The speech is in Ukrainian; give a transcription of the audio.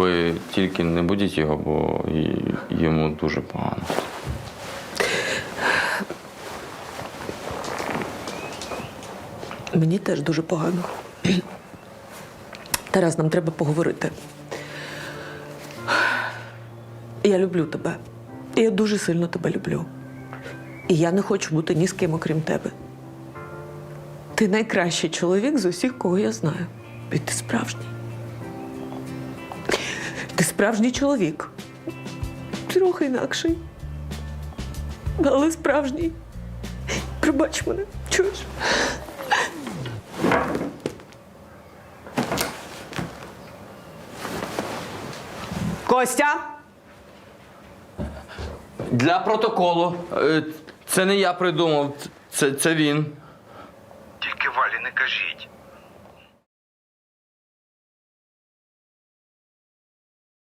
Ви тільки не будіть його, бо йому дуже погано. Мені теж дуже погано. Тарас, нам треба поговорити. Я люблю тебе. Я дуже сильно тебе люблю. І я не хочу бути ні з ким, окрім тебе. Ти найкращий чоловік з усіх, кого я знаю. І ти справжній. Ти справжній чоловік. Трохи інакший. Але справжній. Пробач мене, чуєш? Костя? Для протоколу. е, Це не я придумав, це, це він. Тільки Валі не кажіть.